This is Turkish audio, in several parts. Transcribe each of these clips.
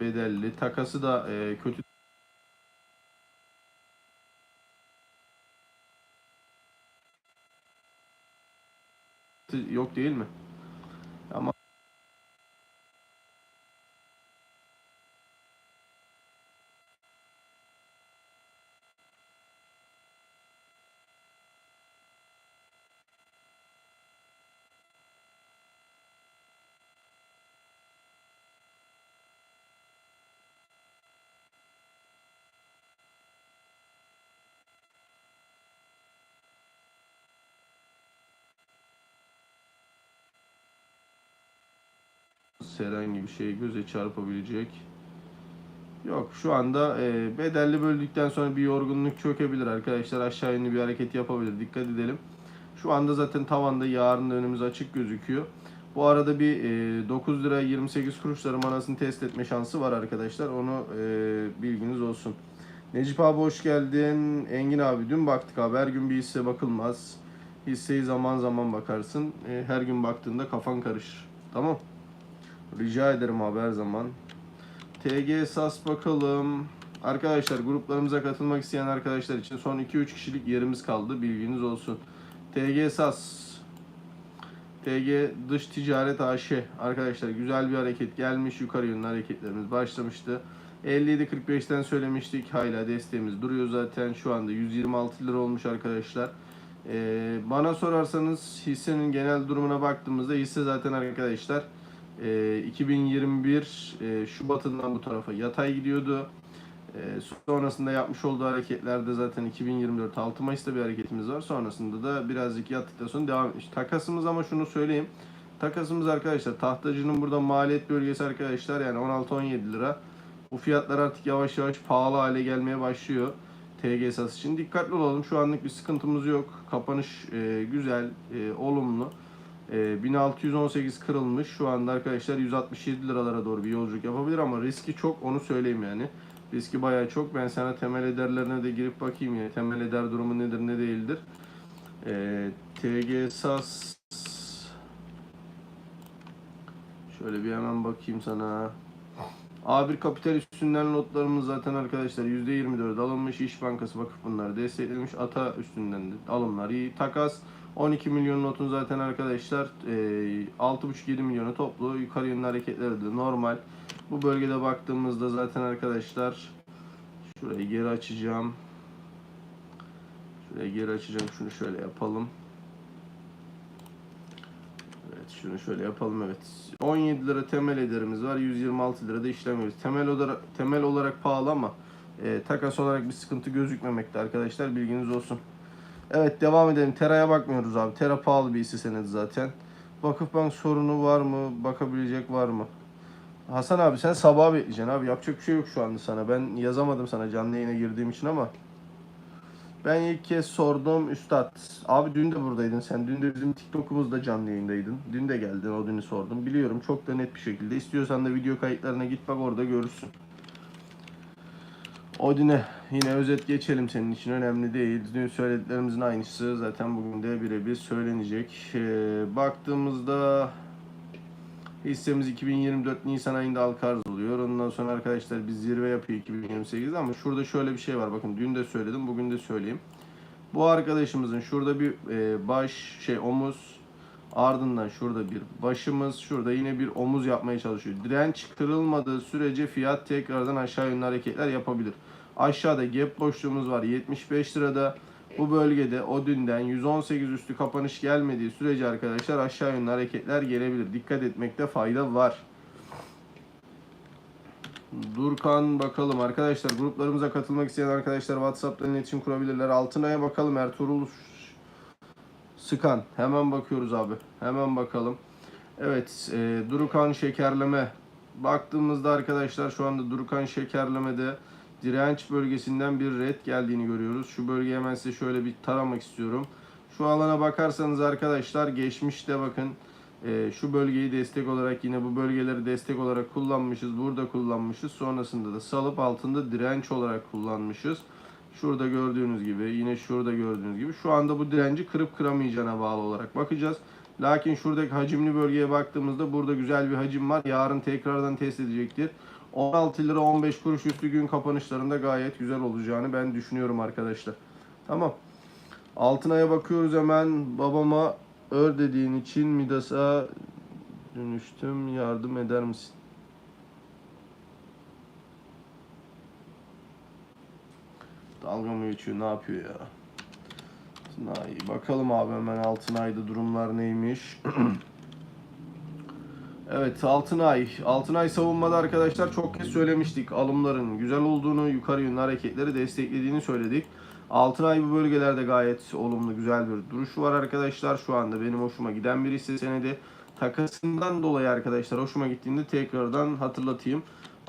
bedelli. Takası da e, kötü yok değil mi? Ama herhangi bir şey göze çarpabilecek. Yok şu anda e, bedelli böldükten sonra bir yorgunluk çökebilir arkadaşlar. Aşağı yönlü bir hareket yapabilir. Dikkat edelim. Şu anda zaten tavanda yarın önümüz açık gözüküyor. Bu arada bir e, 9 lira 28 kuruşları manasını test etme şansı var arkadaşlar. Onu e, bilginiz olsun. Necip abi hoş geldin. Engin abi dün baktık abi. Her gün bir hisse bakılmaz. Hisseyi zaman zaman bakarsın. E, her gün baktığında kafan karışır. Tamam. Rica ederim abi her zaman. TG SAS bakalım. Arkadaşlar gruplarımıza katılmak isteyen arkadaşlar için son 2-3 kişilik yerimiz kaldı. Bilginiz olsun. TG SAS. TG Dış Ticaret AŞ. Arkadaşlar güzel bir hareket gelmiş. Yukarı yönlü hareketlerimiz başlamıştı. 57.45'ten söylemiştik. Hala desteğimiz duruyor zaten. Şu anda 126 lira olmuş arkadaşlar. Ee, bana sorarsanız hissenin genel durumuna baktığımızda hisse zaten arkadaşlar e, 2021 e, Şubat'ından bu tarafa yatay gidiyordu. E, sonrasında yapmış olduğu hareketlerde zaten 2024 6 Mayıs'ta bir hareketimiz var. Sonrasında da birazcık yattıktan sonra devam etmiş. Takasımız ama şunu söyleyeyim. Takasımız arkadaşlar tahtacının burada maliyet bölgesi arkadaşlar yani 16-17 lira. Bu fiyatlar artık yavaş yavaş pahalı hale gelmeye başlıyor. TG esas için dikkatli olalım. Şu anlık bir sıkıntımız yok. Kapanış e, güzel, e, olumlu. E, 1618 kırılmış. Şu anda arkadaşlar 167 liralara doğru bir yolculuk yapabilir ama riski çok onu söyleyeyim yani. Riski bayağı çok. Ben sana temel ederlerine de girip bakayım ya. Temel eder durumu nedir ne değildir. E, TG SAS Şöyle bir hemen bakayım sana. A1 Kapital üstünden notlarımız zaten arkadaşlar %24 alınmış. İş Bankası vakıf bunları desteklemiş. Ata üstünden de alımlar iyi. Takas 12 milyon notun zaten arkadaşlar e, 6,5-7 milyonu toplu. Yukarı yönlü hareketleri de normal. Bu bölgede baktığımızda zaten arkadaşlar şurayı geri açacağım. Şurayı geri açacağım. Şunu şöyle yapalım. Evet şunu şöyle yapalım evet. 17 lira temel ederimiz var. 126 lira da işlemiyoruz. Temel olarak temel olarak pahalı ama e, takas olarak bir sıkıntı gözükmemekte arkadaşlar. Bilginiz olsun. Evet devam edelim. Tera'ya bakmıyoruz abi. Tera pahalı bir hisse senedi zaten. Vakıfbank sorunu var mı? Bakabilecek var mı? Hasan abi sen sabah bekleyeceksin abi. Yapacak bir şey yok şu anda sana. Ben yazamadım sana canlı yayına girdiğim için ama. Ben ilk kez sordum Üstad. Abi dün de buradaydın sen. Dün de bizim TikTok'umuzda canlı yayındaydın. Dün de geldin o dünü sordum. Biliyorum çok da net bir şekilde. İstiyorsan da video kayıtlarına git bak orada görürsün. Odin'e yine özet geçelim senin için önemli değil. Dün söylediklerimizin aynısı zaten bugün de birebir söylenecek. Ee, baktığımızda hissemiz 2024 Nisan ayında halka arz oluyor. Ondan sonra arkadaşlar bir zirve yapıyor 2028'de ama şurada şöyle bir şey var. Bakın dün de söyledim bugün de söyleyeyim. Bu arkadaşımızın şurada bir e, baş şey omuz ardından şurada bir başımız şurada yine bir omuz yapmaya çalışıyor. Direnç kırılmadığı sürece fiyat tekrardan aşağı yönlü hareketler yapabilir. Aşağıda gap boşluğumuz var 75 lirada. Bu bölgede o dünden 118 üstü kapanış gelmediği sürece arkadaşlar aşağı yönlü hareketler gelebilir. Dikkat etmekte fayda var. Durkan bakalım arkadaşlar gruplarımıza katılmak isteyen arkadaşlar WhatsApp'tan iletişim kurabilirler. Altınay'a bakalım Ertuğrul Sıkan. Hemen bakıyoruz abi. Hemen bakalım. Evet e, Durukan şekerleme. Baktığımızda arkadaşlar şu anda Durukan şekerlemede direnç bölgesinden bir red geldiğini görüyoruz. Şu bölgeye hemen size şöyle bir taramak istiyorum. Şu alana bakarsanız arkadaşlar geçmişte bakın e, şu bölgeyi destek olarak yine bu bölgeleri destek olarak kullanmışız. Burada kullanmışız. Sonrasında da salıp altında direnç olarak kullanmışız. Şurada gördüğünüz gibi yine şurada gördüğünüz gibi şu anda bu direnci kırıp kıramayacağına bağlı olarak bakacağız. Lakin şuradaki hacimli bölgeye baktığımızda burada güzel bir hacim var. Yarın tekrardan test edecektir. 16 lira 15 kuruş üstü gün kapanışlarında gayet güzel olacağını ben düşünüyorum arkadaşlar. Tamam. Altınaya bakıyoruz hemen. Babama ör dediğin için Midas'a dönüştüm. Yardım eder misin? Dalga mı geçiyor? Ne yapıyor ya? Altınay. Bakalım abi hemen Altınay'da durumlar neymiş? evet Altınay. Altınay savunmada arkadaşlar çok kez söylemiştik. Alımların güzel olduğunu, yukarı yönlü hareketleri desteklediğini söyledik. Altınay bu bölgelerde gayet olumlu, güzel bir duruşu var arkadaşlar. Şu anda benim hoşuma giden bir hisse senedi. Takasından dolayı arkadaşlar hoşuma gittiğinde tekrardan hatırlatayım.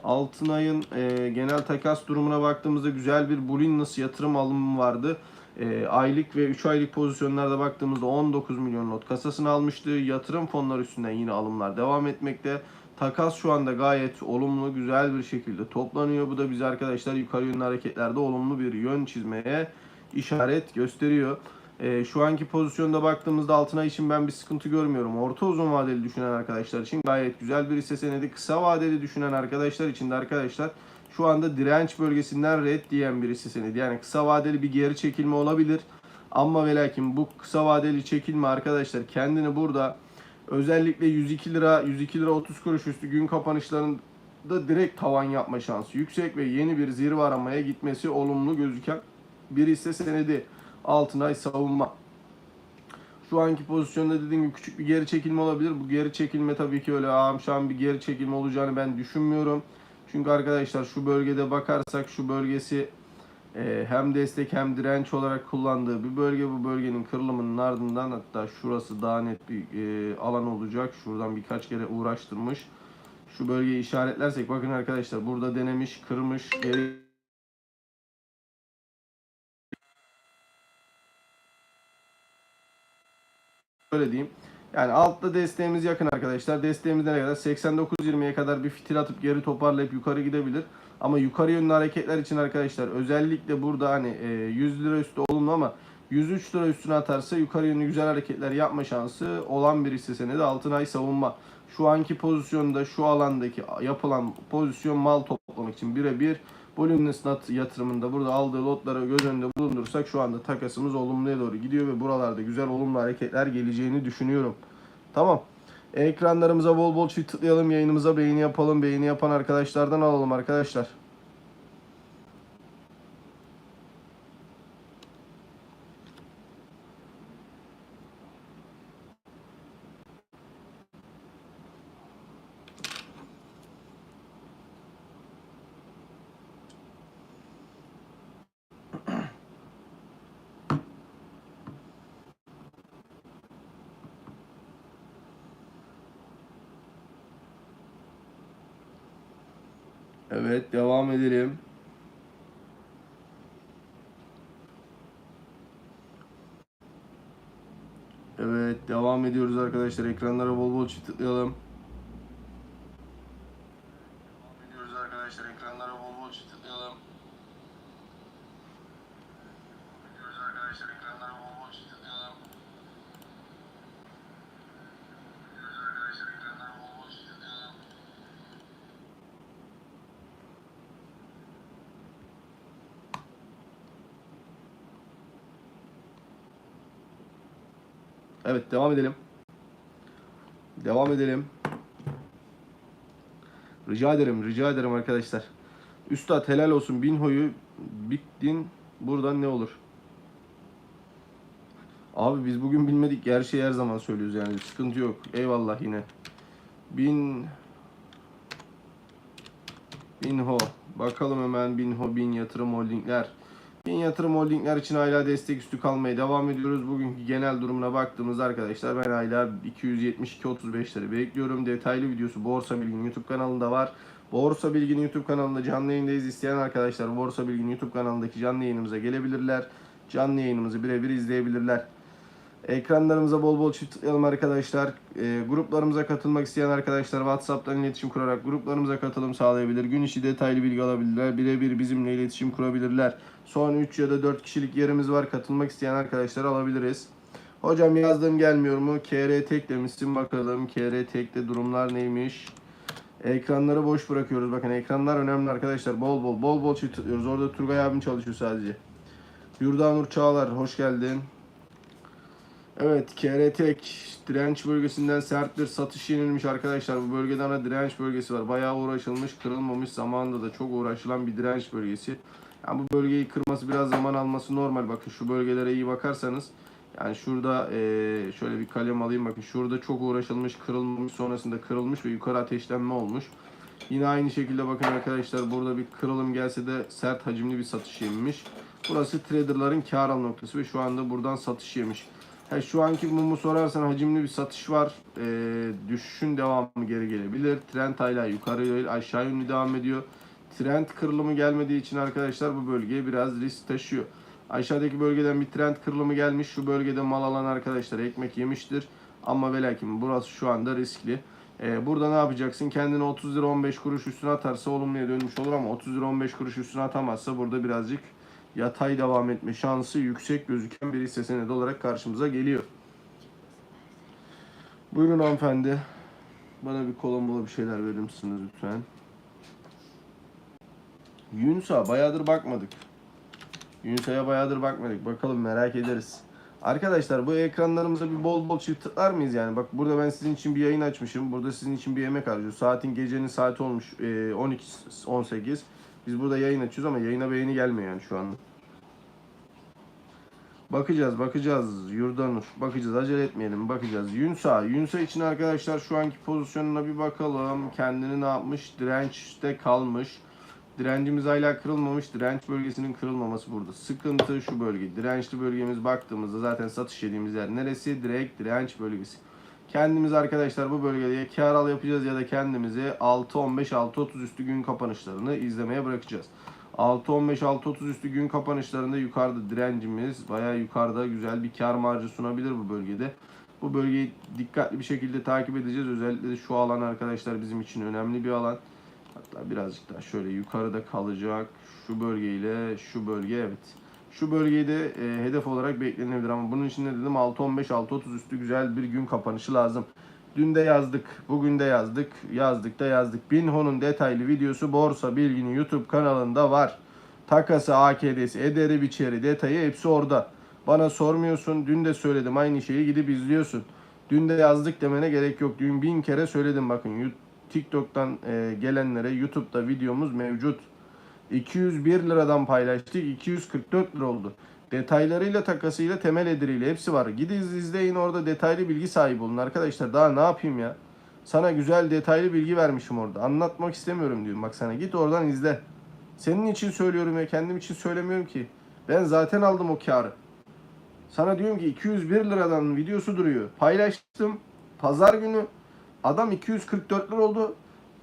Altınay'ın e, genel takas durumuna baktığımızda güzel bir Bulinus yatırım alımı vardı. E, aylık ve 3 aylık pozisyonlarda baktığımızda 19 milyon lot kasasını almıştı. Yatırım fonları üstünden yine alımlar devam etmekte. Takas şu anda gayet olumlu, güzel bir şekilde toplanıyor. Bu da bize arkadaşlar yukarı yönlü hareketlerde olumlu bir yön çizmeye işaret gösteriyor. E, şu anki pozisyonda baktığımızda altına için ben bir sıkıntı görmüyorum. Orta uzun vadeli düşünen arkadaşlar için gayet güzel bir hisse senedi. Kısa vadeli düşünen arkadaşlar için de arkadaşlar şu anda direnç bölgesinden red diyen bir hisse senedi. Yani kısa vadeli bir geri çekilme olabilir. Ama ve lakin bu kısa vadeli çekilme arkadaşlar kendini burada özellikle 102 lira 102 lira 30 kuruş üstü gün kapanışlarında direkt tavan yapma şansı yüksek ve yeni bir zirve aramaya gitmesi olumlu gözüken bir hisse senedi. Altınay savunma. Şu anki pozisyonda dediğim gibi küçük bir geri çekilme olabilir. Bu geri çekilme tabii ki öyle amşan bir geri çekilme olacağını ben düşünmüyorum. Çünkü arkadaşlar şu bölgede bakarsak şu bölgesi e, hem destek hem direnç olarak kullandığı bir bölge. Bu bölgenin kırılımının ardından hatta şurası daha net bir e, alan olacak. Şuradan birkaç kere uğraştırmış. Şu bölgeyi işaretlersek bakın arkadaşlar burada denemiş, kırmış, geri Öyle diyeyim. Yani altta desteğimiz yakın arkadaşlar. Desteğimiz nereye kadar? 89.20'ye kadar bir fitil atıp geri toparlayıp yukarı gidebilir. Ama yukarı yönlü hareketler için arkadaşlar özellikle burada hani 100 lira üstü olumlu ama 103 lira üstüne atarsa yukarı yönlü güzel hareketler yapma şansı olan bir hisse senedi Altınay savunma. Şu anki pozisyonda şu alandaki yapılan pozisyon mal toplamak için birebir Voluminous Nut yatırımında burada aldığı lotları göz önünde bulundurursak şu anda takasımız olumluya doğru gidiyor ve buralarda güzel olumlu hareketler geleceğini düşünüyorum. Tamam. Ekranlarımıza bol bol çift tıklayalım. Yayınımıza beğeni yapalım. Beğeni yapan arkadaşlardan alalım arkadaşlar. Evet devam edelim. Evet devam ediyoruz arkadaşlar. Ekranlara bol bol çift tıklayalım. Devam ediyoruz arkadaşlar. Ekranlara bol bol çift tıklayalım. Devam ediyoruz arkadaşlar. Ekranlara bol bol çift tıklayalım. Devam ediyoruz arkadaşlar. Ekranlara bol bol çift tıklayalım. Evet devam edelim. Devam edelim. Rica ederim, rica ederim arkadaşlar. Üstad helal olsun. Binho'yu bittin. Buradan ne olur? Abi biz bugün bilmedik her şeyi her zaman söylüyoruz yani. Sıkıntı yok. Eyvallah yine. Bin Binho. Bakalım hemen Binho, Bin Yatırım Holdingler. Bin Yatırım Holdingler için hala destek üstü kalmaya devam ediyoruz. Bugünkü genel durumuna baktığımızda arkadaşlar ben hala 272.35'leri bekliyorum. Detaylı videosu Borsa Bilgin YouTube kanalında var. Borsa Bilgin YouTube kanalında canlı yayındayız. İsteyen arkadaşlar Borsa Bilgin YouTube kanalındaki canlı yayınımıza gelebilirler. Canlı yayınımızı birebir izleyebilirler. Ekranlarımıza bol bol çift tıklayalım arkadaşlar. E, gruplarımıza katılmak isteyen arkadaşlar WhatsApp'tan iletişim kurarak gruplarımıza katılım sağlayabilir. Gün içi detaylı bilgi alabilirler. Birebir bizimle iletişim kurabilirler. Son 3 ya da 4 kişilik yerimiz var. Katılmak isteyen arkadaşlar alabiliriz. Hocam yazdığım gelmiyor mu? KR tek demişsin bakalım. KR tekte durumlar neymiş? Ekranları boş bırakıyoruz. Bakın ekranlar önemli arkadaşlar. Bol bol bol bol çift. Orada Turgay abim çalışıyor sadece. Yurdanur Çağlar hoş geldin. Evet KRTek direnç bölgesinden sert bir satış yenilmiş arkadaşlar. Bu bölgede ana direnç bölgesi var. Bayağı uğraşılmış, kırılmamış. Zamanında da çok uğraşılan bir direnç bölgesi. Yani bu bölgeyi kırması biraz zaman alması normal. Bakın şu bölgelere iyi bakarsanız. Yani şurada eee, şöyle bir kalem alayım bakın. Şurada çok uğraşılmış, kırılmamış. Sonrasında kırılmış ve yukarı ateşlenme olmuş. Yine aynı şekilde bakın arkadaşlar burada bir kırılım gelse de sert hacimli bir satış yemiş. Burası traderların kar al noktası ve şu anda buradan satış yemiş. Ha, şu anki mumu sorarsan hacimli bir satış var. Ee, düşüşün devamı geri gelebilir. Trend hala yukarı değil aşağı yönlü devam ediyor. Trend kırılımı gelmediği için arkadaşlar bu bölgeye biraz risk taşıyor. Aşağıdaki bölgeden bir trend kırılımı gelmiş. Şu bölgede mal alan arkadaşlar ekmek yemiştir. Ama ve lakin burası şu anda riskli. Ee, burada ne yapacaksın? Kendini 30 lira 15 kuruş üstüne atarsa olumluya dönmüş olur ama 30 lira 15 kuruş üstüne atamazsa burada birazcık yatay devam etme şansı yüksek gözüken bir hisse senedi olarak karşımıza geliyor. Buyurun hanımefendi. Bana bir kolombola bir şeyler verir misiniz lütfen? Yunus'a bayağıdır bakmadık. Yunus'a bayağıdır bakmadık. Bakalım merak ederiz. Arkadaşlar bu ekranlarımıza bir bol bol çift tıklar mıyız yani? Bak burada ben sizin için bir yayın açmışım. Burada sizin için bir yemek harcıyor. Saatin gecenin saati olmuş e, 12-18. Biz burada yayın açıyoruz ama yayına beğeni gelmiyor yani şu anda. Bakacağız, bakacağız Yurdanur. Bakacağız, acele etmeyelim. Bakacağız. Yunsa, Yunsa için arkadaşlar şu anki pozisyonuna bir bakalım. Kendini ne yapmış? Dirençte kalmış. Direncimiz hala kırılmamış. Direnç bölgesinin kırılmaması burada. Sıkıntı şu bölge. Dirençli bölgemiz baktığımızda zaten satış yediğimiz yer neresi? Direkt direnç bölgesi. Kendimiz arkadaşlar bu bölgede kar al yapacağız ya da kendimizi 6.15 6.30 üstü gün kapanışlarını izlemeye bırakacağız. 6.15 6.30 üstü gün kapanışlarında yukarıda direncimiz bayağı yukarıda güzel bir kar marjı sunabilir bu bölgede. Bu bölgeyi dikkatli bir şekilde takip edeceğiz. Özellikle şu alan arkadaşlar bizim için önemli bir alan. Hatta birazcık daha şöyle yukarıda kalacak. Şu bölgeyle şu bölge evet. Şu bölgeyi de e, hedef olarak beklenebilir ama bunun için ne dedim 6.15 6.30 üstü güzel bir gün kapanışı lazım. Dün de yazdık, bugün de yazdık, yazdık da yazdık. Binho'nun detaylı videosu Borsa Bilgi'nin YouTube kanalında var. Takası, AKD'si, ederi, biçeri, detayı hepsi orada. Bana sormuyorsun, dün de söyledim aynı şeyi gidip izliyorsun. Dün de yazdık demene gerek yok. Dün bin kere söyledim bakın. TikTok'tan e, gelenlere YouTube'da videomuz mevcut. 201 liradan paylaştık. 244 lira oldu. Detaylarıyla, takasıyla, temel ederiyle hepsi var. Gidin izleyin orada detaylı bilgi sahibi olun arkadaşlar. Daha ne yapayım ya? Sana güzel detaylı bilgi vermişim orada. Anlatmak istemiyorum diyorum. Bak sana git oradan izle. Senin için söylüyorum ya kendim için söylemiyorum ki. Ben zaten aldım o karı. Sana diyorum ki 201 liradan videosu duruyor. Paylaştım. Pazar günü adam 244 lira oldu.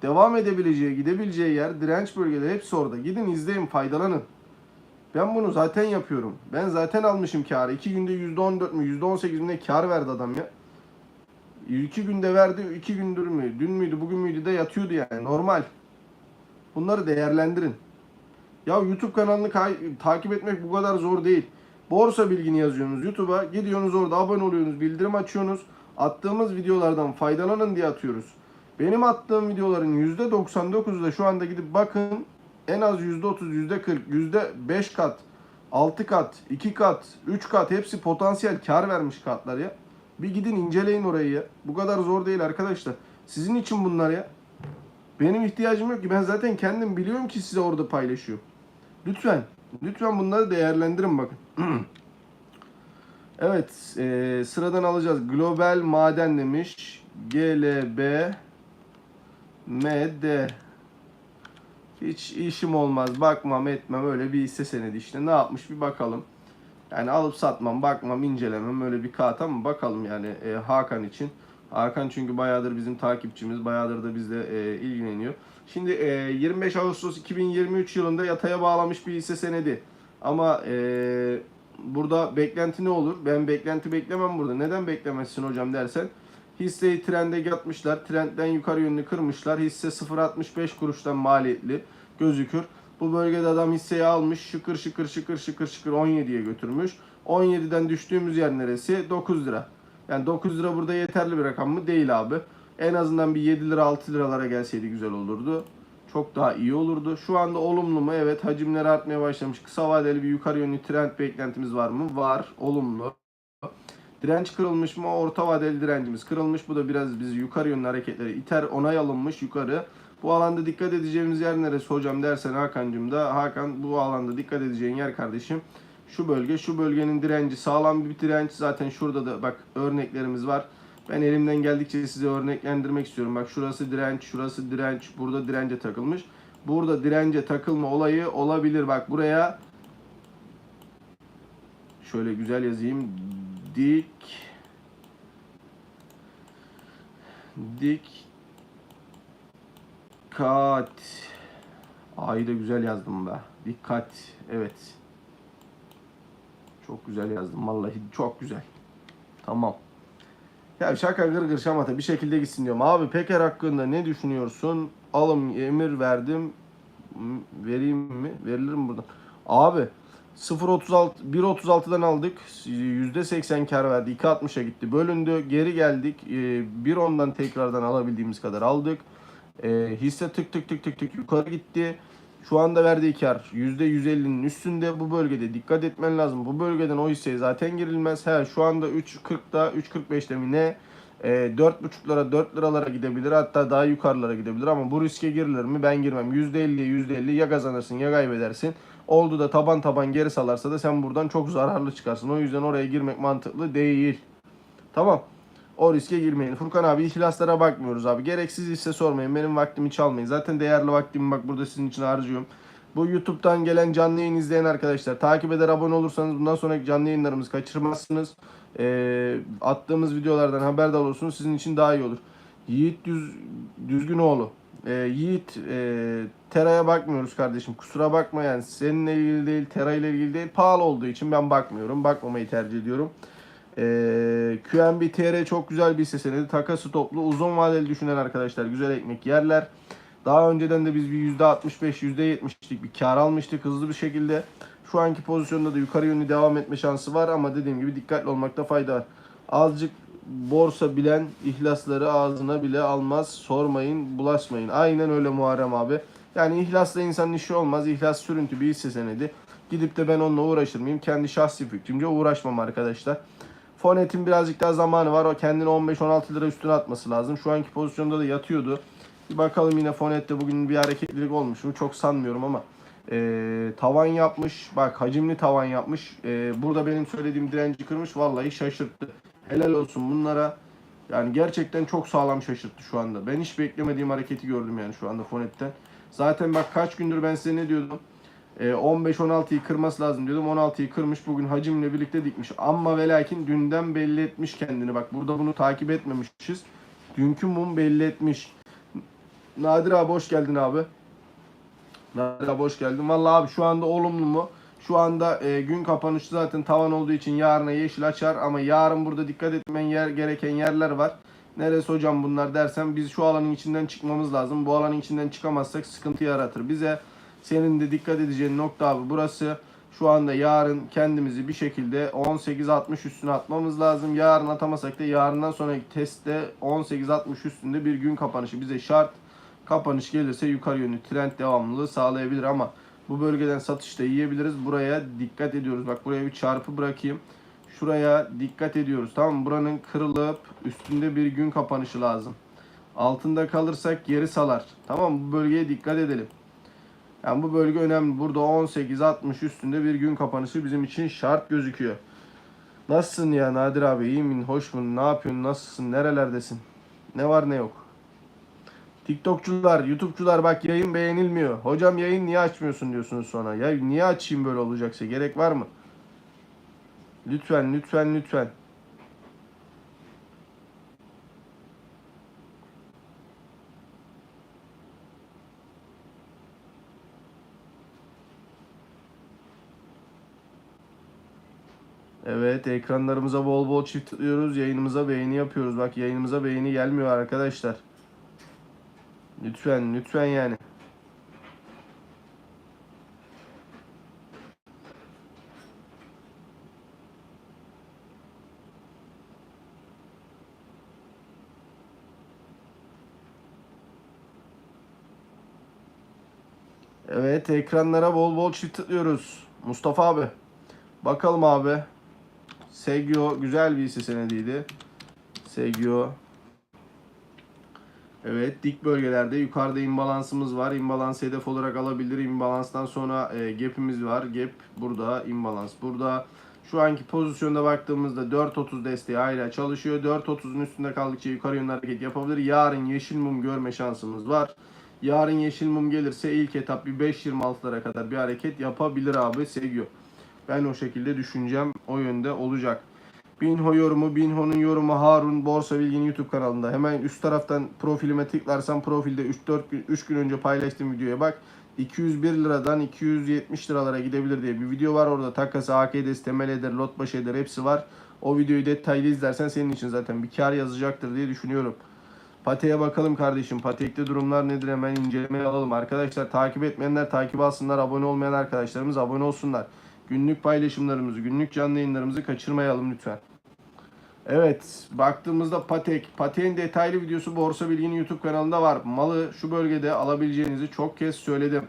Devam edebileceği, gidebileceği yer, direnç bölgeleri hepsi orada. Gidin izleyin, faydalanın. Ben bunu zaten yapıyorum. Ben zaten almışım karı. 2 günde %14 mü, %18 mi kar verdi adam ya. 2 günde verdi, 2 gündür mü, dün müydü, bugün müydü de yatıyordu yani. Normal. Bunları değerlendirin. Ya YouTube kanalını takip etmek bu kadar zor değil. Borsa bilgini yazıyorsunuz YouTube'a. Gidiyorsunuz orada abone oluyorsunuz. Bildirim açıyorsunuz. Attığımız videolardan faydalanın diye atıyoruz. Benim attığım videoların %99'u da şu anda gidip bakın. En az %30, %40, %5 kat, 6 kat, 2 kat, 3 kat hepsi potansiyel kar vermiş katlar ya. Bir gidin inceleyin orayı ya. Bu kadar zor değil arkadaşlar. Sizin için bunlar ya. Benim ihtiyacım yok ki. Ben zaten kendim biliyorum ki size orada paylaşıyorum. Lütfen. Lütfen bunları değerlendirin bakın. evet. e, sıradan alacağız. Global maden demiş. GLB MD hiç işim olmaz. Bakmam etmem öyle bir hisse senedi işte. Ne yapmış bir bakalım. Yani alıp satmam, bakmam, incelemem öyle bir kağıt ama bakalım yani e, Hakan için. Hakan çünkü bayağıdır bizim takipçimiz, bayağıdır da bizle e, ilgileniyor. Şimdi e, 25 Ağustos 2023 yılında yataya bağlamış bir hisse senedi. Ama e, burada beklenti ne olur? Ben beklenti beklemem burada. Neden beklemezsin hocam dersen. Hisseyi trende yatmışlar. Trendden yukarı yönlü kırmışlar. Hisse 0.65 kuruştan maliyetli gözükür. Bu bölgede adam hisseyi almış. Şıkır şıkır şıkır şıkır şıkır 17'ye götürmüş. 17'den düştüğümüz yer neresi? 9 lira. Yani 9 lira burada yeterli bir rakam mı? Değil abi. En azından bir 7 lira 6 liralara gelseydi güzel olurdu. Çok daha iyi olurdu. Şu anda olumlu mu? Evet hacimleri artmaya başlamış. Kısa vadeli bir yukarı yönlü trend beklentimiz var mı? Var. Olumlu. Direnç kırılmış mı? Orta vadeli direncimiz kırılmış. Bu da biraz bizi yukarı yönlü hareketleri iter. Onay alınmış yukarı. Bu alanda dikkat edeceğimiz yer neresi hocam dersen Hakan'cığım da Hakan bu alanda dikkat edeceğin yer kardeşim şu bölge şu bölgenin direnci sağlam bir direnç zaten şurada da bak örneklerimiz var. Ben elimden geldikçe size örneklendirmek istiyorum. Bak şurası direnç, şurası direnç, burada dirence takılmış. Burada dirence takılma olayı olabilir. Bak buraya şöyle güzel yazayım. Dik dik Dikkat. A'yı da güzel yazdım be. Dikkat. Evet. Çok güzel yazdım. Vallahi çok güzel. Tamam. Ya şaka gırgır şamata bir şekilde gitsin diyorum. Abi Peker hakkında ne düşünüyorsun? Alım emir verdim. Vereyim mi? Verilir mi buradan? Abi 0.36 1.36'dan aldık. %80 kar verdi. 2.60'a gitti. Bölündü. Geri geldik. Ee, 1.10'dan tekrardan alabildiğimiz kadar aldık. E, hisse tık tık tık tık tık yukarı gitti. Şu anda verdiği kar %150'nin üstünde bu bölgede dikkat etmen lazım. Bu bölgeden o hisseye zaten girilmez. He, şu anda 3.40'da 3.45'te mi ne? E, 4.5'lara 4 liralara gidebilir hatta daha yukarılara gidebilir ama bu riske girilir mi? Ben girmem. %50'ye %50 ya kazanırsın ya kaybedersin. Oldu da taban taban geri salarsa da sen buradan çok zararlı çıkarsın. O yüzden oraya girmek mantıklı değil. Tamam. O riske girmeyin. Furkan abi ihlaslara bakmıyoruz abi. Gereksiz hisse sormayın. Benim vaktimi çalmayın. Zaten değerli vaktimi bak burada sizin için harcıyorum. Bu YouTube'dan gelen canlı yayın izleyen arkadaşlar takip eder abone olursanız bundan sonraki canlı yayınlarımızı kaçırmazsınız. Ee, attığımız videolardan haberdar olursunuz. Sizin için daha iyi olur. Yiğit Düz, Düzgünoğlu. Ee, Yiğit e, Tera'ya bakmıyoruz kardeşim. Kusura bakma yani seninle ilgili değil, Tera ile ilgili değil. Pahalı olduğu için ben bakmıyorum. Bakmamayı tercih ediyorum. Ee, QNB çok güzel bir hisse senedi. Takası toplu. Uzun vadeli düşünen arkadaşlar güzel ekmek yerler. Daha önceden de biz bir %65, %70'lik bir kar almıştık hızlı bir şekilde. Şu anki pozisyonda da yukarı yönlü devam etme şansı var ama dediğim gibi dikkatli olmakta fayda var. Azıcık borsa bilen ihlasları ağzına bile almaz. Sormayın, bulaşmayın. Aynen öyle Muharrem abi. Yani ihlasla insanın işi olmaz. İhlas sürüntü bir hisse senedi. Gidip de ben onunla uğraşır mıyım? Kendi şahsi fikrimce uğraşmam arkadaşlar. Fonet'in birazcık daha zamanı var. O kendini 15-16 lira üstüne atması lazım. Şu anki pozisyonda da yatıyordu. Bir bakalım yine Fonet'te bugün bir hareketlilik olmuş mu? Çok sanmıyorum ama. Ee, tavan yapmış. Bak hacimli tavan yapmış. Ee, burada benim söylediğim direnci kırmış. Vallahi şaşırttı. Helal olsun bunlara. Yani gerçekten çok sağlam şaşırttı şu anda. Ben hiç beklemediğim hareketi gördüm yani şu anda Fonet'ten. Zaten bak kaç gündür ben size ne diyordum? 15-16'yı kırması lazım diyordum. 16'yı kırmış. Bugün hacimle birlikte dikmiş. Ama ve lakin dünden belli etmiş kendini. Bak burada bunu takip etmemişiz. Dünkü mum belli etmiş. Nadir abi hoş geldin abi. Nadir abi hoş geldin. Vallahi abi şu anda olumlu mu? Şu anda e, gün kapanışı zaten tavan olduğu için yarına yeşil açar ama yarın burada dikkat etmen yer gereken yerler var. Neresi hocam bunlar dersen biz şu alanın içinden çıkmamız lazım. Bu alanın içinden çıkamazsak sıkıntı yaratır. Bize senin de dikkat edeceğin nokta abi burası. Şu anda yarın kendimizi bir şekilde 18-60 üstüne atmamız lazım. Yarın atamasak da yarından sonraki testte 18-60 üstünde bir gün kapanışı bize şart. Kapanış gelirse yukarı yönlü trend devamlılığı sağlayabilir ama bu bölgeden satışta yiyebiliriz. Buraya dikkat ediyoruz. Bak buraya bir çarpı bırakayım. Şuraya dikkat ediyoruz. Tamam mı? Buranın kırılıp üstünde bir gün kapanışı lazım. Altında kalırsak geri salar. Tamam mı? Bu bölgeye dikkat edelim. Yani bu bölge önemli. Burada 18-60 üstünde bir gün kapanışı bizim için şart gözüküyor. Nasılsın ya Nadir abi? İyi min? Hoş mu? Ne yapıyorsun? Nasılsın? Nerelerdesin? Ne var ne yok? TikTokçular, YouTube'cular bak yayın beğenilmiyor. Hocam yayın niye açmıyorsun diyorsunuz sonra. Ya niye açayım böyle olacaksa? Gerek var mı? Lütfen, lütfen, lütfen. Evet ekranlarımıza bol bol çiftliyoruz. Yayınımıza beğeni yapıyoruz. Bak yayınımıza beğeni gelmiyor arkadaşlar. Lütfen lütfen yani. Evet ekranlara bol bol çift tıklıyoruz. Mustafa abi. Bakalım abi. Segio güzel bir hisse senediydi. Segio. Evet dik bölgelerde yukarıda imbalansımız var. İmbalans hedef olarak alabilir. İmbalanstan sonra e, gap'imiz var. Gap burada, imbalans burada. Şu anki pozisyonda baktığımızda 4.30 desteği hala çalışıyor. 4.30'un üstünde kaldıkça yukarı yönlü hareket yapabilir. Yarın yeşil mum görme şansımız var. Yarın yeşil mum gelirse ilk etap bir 5.26'lara kadar bir hareket yapabilir abi Segio. Ben o şekilde düşüneceğim. O yönde olacak. Binho yorumu, Binho'nun yorumu Harun Borsa Bilgin YouTube kanalında. Hemen üst taraftan profilime tıklarsan profilde 3-4 gün, 3 gün önce paylaştığım videoya bak. 201 liradan 270 liralara gidebilir diye bir video var orada. Takası, AKD'si, temel eder, lot başı eder hepsi var. O videoyu detaylı izlersen senin için zaten bir kar yazacaktır diye düşünüyorum. Pate'ye bakalım kardeşim. Patek'te durumlar nedir hemen incelemeye alalım. Arkadaşlar takip etmeyenler takip alsınlar. Abone olmayan arkadaşlarımız abone olsunlar. Günlük paylaşımlarımızı, günlük canlı yayınlarımızı kaçırmayalım lütfen. Evet, baktığımızda Patek. Patek'in detaylı videosu Borsa Bilgi'nin YouTube kanalında var. Malı şu bölgede alabileceğinizi çok kez söyledim.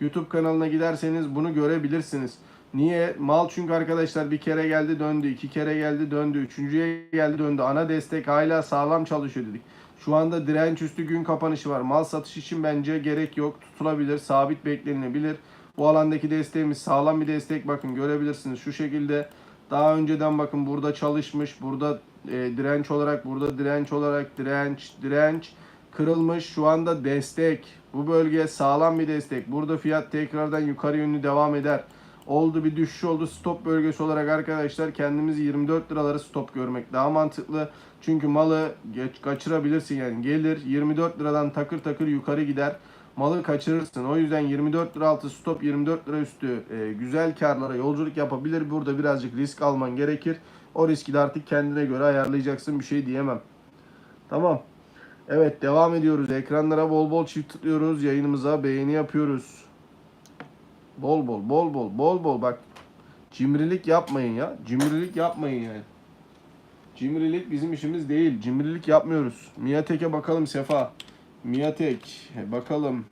YouTube kanalına giderseniz bunu görebilirsiniz. Niye? Mal çünkü arkadaşlar bir kere geldi döndü, iki kere geldi döndü, üçüncüye geldi döndü. Ana destek hala sağlam çalışıyor dedik. Şu anda direnç üstü gün kapanışı var. Mal satış için bence gerek yok. Tutulabilir, sabit beklenilebilir. Bu alandaki desteğimiz sağlam bir destek. Bakın görebilirsiniz şu şekilde. Daha önceden bakın burada çalışmış. Burada e, direnç olarak, burada direnç olarak direnç, direnç kırılmış. Şu anda destek. Bu bölge sağlam bir destek. Burada fiyat tekrardan yukarı yönlü devam eder. Oldu bir düşüş oldu. Stop bölgesi olarak arkadaşlar kendimizi 24 liraları stop görmek daha mantıklı. Çünkü malı geç kaçırabilirsin yani. Gelir 24 liradan takır takır yukarı gider. Malı kaçırırsın. O yüzden 24 lira altı stop 24 lira üstü e, güzel karlara yolculuk yapabilir. Burada birazcık risk alman gerekir. O riski de artık kendine göre ayarlayacaksın. Bir şey diyemem. Tamam. Evet devam ediyoruz. Ekranlara bol bol çift tıklıyoruz. Yayınımıza beğeni yapıyoruz. Bol bol bol bol bol bol bak. Cimrilik yapmayın ya. Cimrilik yapmayın yani. Cimrilik bizim işimiz değil. Cimrilik yapmıyoruz. Miatek'e bakalım Sefa. Miatek bakalım.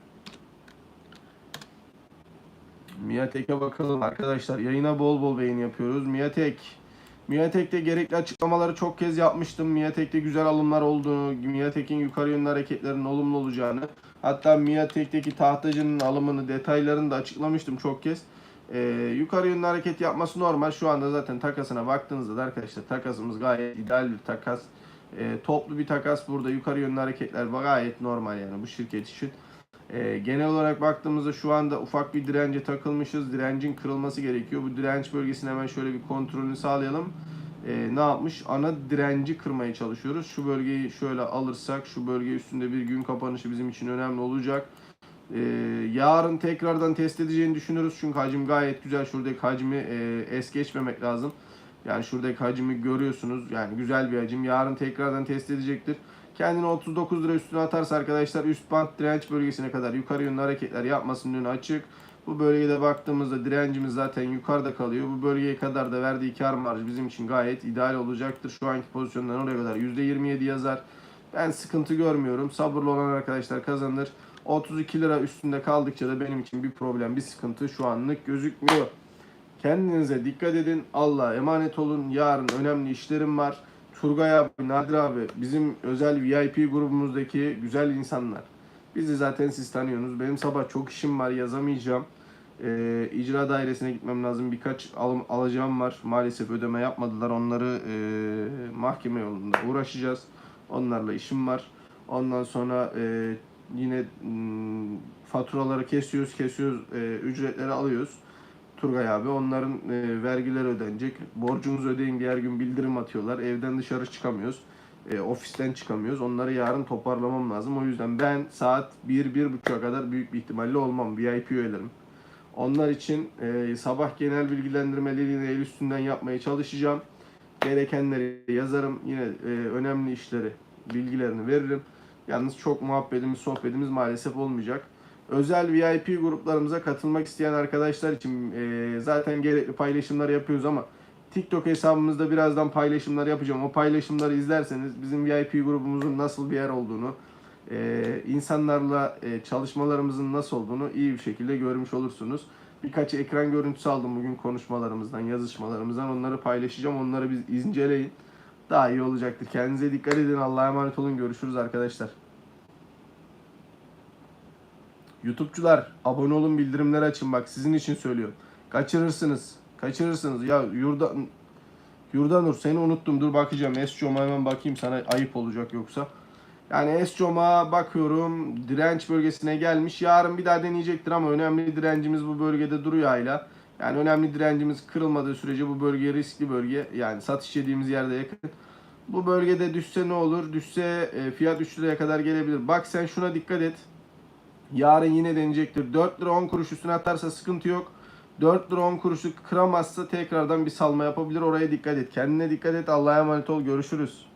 Miatek'e bakalım arkadaşlar. Yayına bol bol beğeni yapıyoruz. Miatek. Miatek'te gerekli açıklamaları çok kez yapmıştım. Miatek'te güzel alımlar olduğunu, Miatek'in yukarı yönlü hareketlerinin olumlu olacağını, hatta Miatek'teki tahtacının alımını, detaylarını da açıklamıştım çok kez. Ee, yukarı yönlü hareket yapması normal. Şu anda zaten takasına baktığınızda da arkadaşlar takasımız gayet ideal bir takas. Ee, toplu bir takas burada. Yukarı yönlü hareketler gayet normal yani bu şirket için. Ee, genel olarak baktığımızda şu anda ufak bir dirence takılmışız. Direncin kırılması gerekiyor. Bu direnç bölgesini hemen şöyle bir kontrolünü sağlayalım. Ee, ne yapmış? Ana direnci kırmaya çalışıyoruz. Şu bölgeyi şöyle alırsak şu bölge üstünde bir gün kapanışı bizim için önemli olacak. Ee, yarın tekrardan test edeceğini düşünürüz. Çünkü hacim gayet güzel. Şuradaki hacmi e, es geçmemek lazım. Yani şuradaki hacmi görüyorsunuz. Yani güzel bir hacim. Yarın tekrardan test edecektir. Kendini 39 lira üstüne atarsa arkadaşlar üst band direnç bölgesine kadar yukarı yönlü hareketler yapmasının önü açık. Bu bölgede baktığımızda direncimiz zaten yukarıda kalıyor. Bu bölgeye kadar da verdiği kar marjı bizim için gayet ideal olacaktır. Şu anki pozisyondan oraya kadar %27 yazar. Ben sıkıntı görmüyorum. Sabırlı olan arkadaşlar kazanır. 32 lira üstünde kaldıkça da benim için bir problem, bir sıkıntı şu anlık gözükmüyor. Kendinize dikkat edin. Allah'a emanet olun. Yarın önemli işlerim var. Turgay abi, Nadir abi, bizim özel VIP grubumuzdaki güzel insanlar. Bizi zaten siz tanıyorsunuz. Benim sabah çok işim var, yazamayacağım. Ee, icra dairesine gitmem lazım. Birkaç alım, alacağım var. Maalesef ödeme yapmadılar. Onları e, mahkeme yolunda uğraşacağız. Onlarla işim var. Ondan sonra e, yine faturaları kesiyoruz, kesiyoruz, e, ücretleri alıyoruz. Turgay abi onların e, vergileri ödenecek. Borcunuzu ödeyin diğer gün bildirim atıyorlar. Evden dışarı çıkamıyoruz. E, ofisten çıkamıyoruz. Onları yarın toparlamam lazım. O yüzden ben saat 1-1.30'a kadar büyük bir ihtimalle olmam. VIP üyelerim. Onlar için e, sabah genel bilgilendirmelerini el üstünden yapmaya çalışacağım. Gerekenleri yazarım. Yine e, önemli işleri, bilgilerini veririm. Yalnız çok muhabbetimiz, sohbetimiz maalesef olmayacak. Özel VIP gruplarımıza katılmak isteyen arkadaşlar için e, zaten gerekli paylaşımlar yapıyoruz ama TikTok hesabımızda birazdan paylaşımlar yapacağım. O paylaşımları izlerseniz bizim VIP grubumuzun nasıl bir yer olduğunu, e, insanlarla e, çalışmalarımızın nasıl olduğunu iyi bir şekilde görmüş olursunuz. Birkaç ekran görüntüsü aldım bugün konuşmalarımızdan, yazışmalarımızdan. Onları paylaşacağım. Onları biz inceleyin. Daha iyi olacaktır. Kendinize dikkat edin. Allah'a emanet olun. Görüşürüz arkadaşlar. YouTube'cular abone olun bildirimleri açın bak sizin için söylüyorum. Kaçırırsınız. Kaçırırsınız. Ya Yurda Yurdanur seni unuttum. Dur bakacağım. Escom'a hemen bakayım sana ayıp olacak yoksa. Yani Escom'a bakıyorum. Direnç bölgesine gelmiş. Yarın bir daha deneyecektir ama önemli direncimiz bu bölgede duruyor hala. Yani önemli direncimiz kırılmadığı sürece bu bölge riskli bölge. Yani satış yediğimiz yerde yakın. Bu bölgede düşse ne olur? Düşse e, fiyat 3 liraya kadar gelebilir. Bak sen şuna dikkat et. Yarın yine deneyecektir. 4 lira 10 kuruş üstüne atarsa sıkıntı yok. 4 lira 10 kuruşu kıramazsa tekrardan bir salma yapabilir. Oraya dikkat et. Kendine dikkat et. Allah'a emanet ol. Görüşürüz.